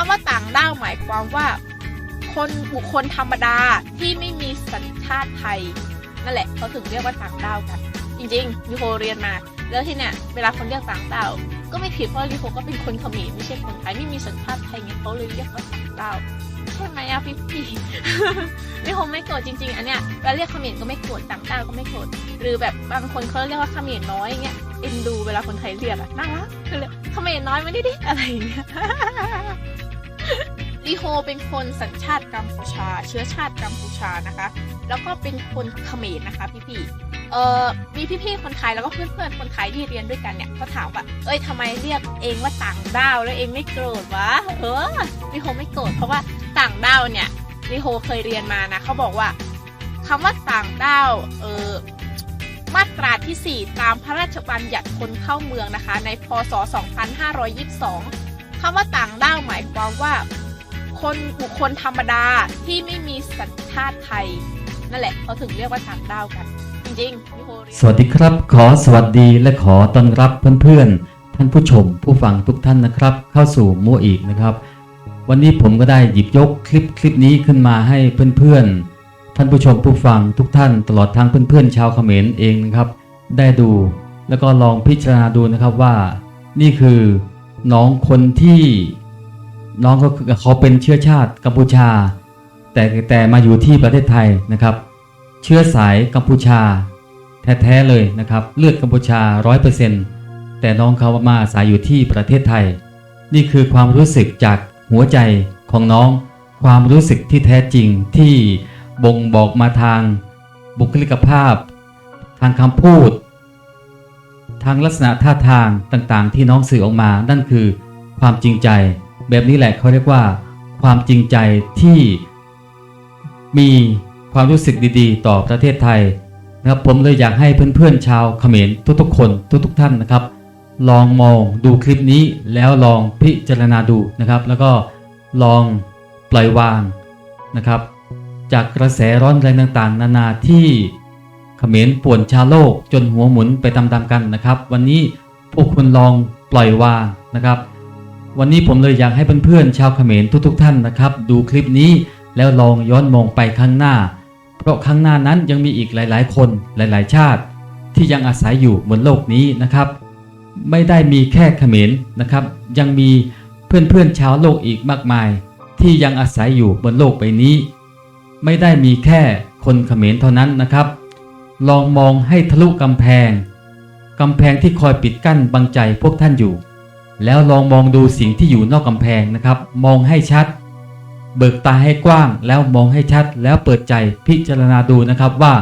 คำว่าต่างด้าวหมายความว่า คนบุคคลธรรมดาที่ไม่มีสัญชาติไทย นั่นแหละเขาถึงเรียกว่าต่างด้าวกัน จริงๆลิโฮเรียนมา แล้วที่เนี่ยเวลาคนเรียกต่างด้าวก็ไม่ผิดเพราะลิโฮก็เป็นคนเขมรไม่ใช่คนไทยไม่มีสัญชาติไทยไงเขาเลยเรียกว่าต่างด้าวใช่ไหมอะพี่พี่ลิโฮไม่โกรธจริง ๆ อันเนี้ยเวลาเรียกเขมรก็ไม่โกรธต่างด้าวก็ไม่โกรธหรือแบบบางคนเขาเรียกว่าเขมรน้อยเงี้ยเอ็นดูเวลาคนไทยเรียกอะน่ารักก็เลยเขมรน้อยไม่ได้ดิอะไรเงี้ยลีโฮเป็นคนสัญชาติกัมพูชา เชื้อชาติกัมพูชานะคะ แล้วก็เป็นคนเขมรนะคะพี่ๆ เออมีพี่ๆคนไทยแล้วก็เพื่อนๆคนไทยที่เรียนด้วยกันเนี่ยเขาถามว่า เอ้ยทำไมเรียกเองว่าต่างด้าวแล้วเองไม่โกรธวะเออลีโฮไม่โกรธเพราะว่าต่างด้าวเนี่ยลีโฮเคยเรียนมานะเขาบอกว่าคำว่าต่างด้าวเออมาตราที่ 4 ตามพระราชบัญญัติคนเข้าเมืองนะคะ ในพศ 2522คำว่าต่างด้าวหมายความว่า คนบุคคลธรรมดาที่ไม่มีสัญชาติไทย นั่นแหละเขาถึงเรียกว่าต่างด้าวกัน จริงๆ สวัสดีครับ ขอสวัสดีและขอต้อนรับเพื่อนๆ ท่านผู้ชม ผู้ฟังทุกท่านนะครับ เข้าสู่โมอีกนะครับ วันนี้ผมก็ได้หยิบยกคลิปคลิปนี้ขึ้นมาให้เพื่อนๆ ท่านผู้ชมผู้ฟังทุกท่านตลอดทั้งเพื่อนๆ ชาวเขมรเองนะครับ ได้ดูแล้วก็ลองพิจารณาดูนะครับว่า นี่คือน้องคนที่น้องก็คือเขาเป็นเชื้อชาติกัมพูชา แต่แต่มาอยู่ที่ประเทศไทยนะครับ ชื้อสายกัมพูชา แท้ๆเลยนะครับ เลือดกัมพูชา 100%แต่น้องเขามาอาศัยอยู่ที่ประเทศไทย นี่คือความรู้สึกจากหัวใจของน้อง ความรู้สึกที่แท้จริงที่บ่งบอกมาทางบุคลิกภาพ ทางคำพูด ทางลักษณะท่าทางต่างๆ ที่น้องสื่อออกมา นั่นคือความจริงใจ แบบนี้แหละเขาเรียกว่า ความจริงใจที่มี ความรู้สึกดีๆ ต่อประเทศไทยนะครับผมเลยอยากให้เพื่อนๆชาวเขมรทุกๆ คนทุกๆ ท่านนะครับ ลองมองดูคลิปนี้แล้วลองพิจารณาดูนะครับ แล้วก็ลองปล่อยวางนะครับ จากกระแสร้อนแรงต่างๆ นานาที่เขมรป่วนชาโลกจนหัวหมุนไปตามๆกันนะครับ วันนี้พวกคุณลองปล่อยวางนะครับ วันนี้ผมเลยอยากให้เพื่อนๆชาวเขมรทุกๆ ท่านนะครับ ดูคลิปนี้แล้วลองย้อนมองไปข้างหน้า เพราะข้างหน้านั้นยังมีอีกหลาย ๆ คนหลาย ๆ ชาติ ที่ยังอาศัยอยู่บนโลกนี้นะครับ ไม่ได้มีแค่เขมรนะครับ ยังมีเพื่อนๆชาวโลกอีกมากมาย ที่ยังอาศัยอยู่บนโลกใบนี้ ไม่ได้มีแค่คนเขมรเท่านั้นนะครับ ลองมองให้ทะลุกำแพงกำแพงที่คอยปิดกั้นบังใจพวกท่านอยู่ แล้วลองมองดูสิ่งที่อยู่นอกกำแพงนะครับ มองให้ชัด เบิกตาให้กว้างแล้วมองให้ชัดแล้วเปิดใจพิจารณาดูนะครับว่า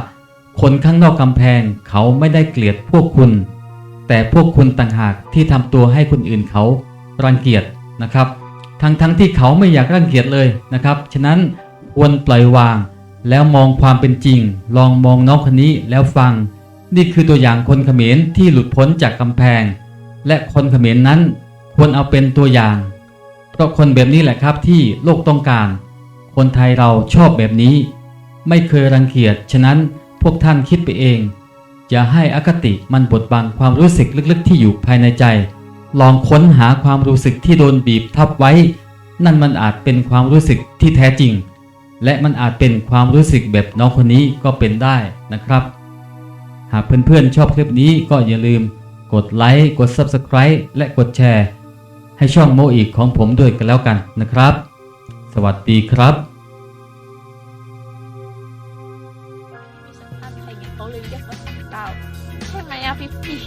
คนข้างนอกกำแพงเขาไม่ได้เกลียดพวกคุณ แต่พวกคุณต่างหากที่ทำตัวให้คนอื่นเขารังเกียจนะครับ ทั้งทั้งที่เขาไม่อยากรังเกียจเลยนะครับ ฉะนั้นควรปล่อยวาง แล้วมองความเป็นจริง ลองมองน้องคนนี้แล้วฟัง นี่คือตัวอย่างคนเขมรที่หลุดพ้นจากกำแพง และคนเขมรนั้นควรเอาเป็นตัวอย่าง เพราะคนแบบนี้แหละครับที่โลกต้องการ คนไทยเราชอบแบบนี้ ไม่เคยรังเกียจฉะนั้นพวกท่านคิดไปเอง อย่าให้อคติมันบดบังความรู้สึกลึกๆ ที่อยู่ภายในใจ ลองค้นหาความรู้สึกที่โดนบีบทับไว้ นั่นมันอาจเป็นความรู้สึกที่แท้จริง และมันอาจเป็นความรู้สึกแบบน้องคนนี้ก็เป็นได้นะครับ หากเพื่อนๆชอบคลิปนี้ก็อย่าลืม กดไลค์กด Subscribe และกดแชร์ ให้ช่องโมอีกของผมด้วยกันแล้วกันนะครับ สวัสดีครับเขาเลยเรียกว่าต่าใช่ไหมอะพี่พี่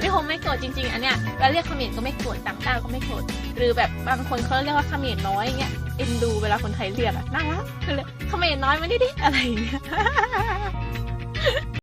พี่โฮไม่โกรธจริง ๆ อันเนี้ยเวลาเรียกเขมรก็ไม่โกรธต่างด้าก็ไม่โกรธหรือแบบบางคนเขาเรียกว่าเขมรน้อยอย่างเงี้ยเอ็นดูเวลาคนไทยเรียกอะน่ารักเลยเขมรน้อยม่ได้ดิอะไรเงี้ย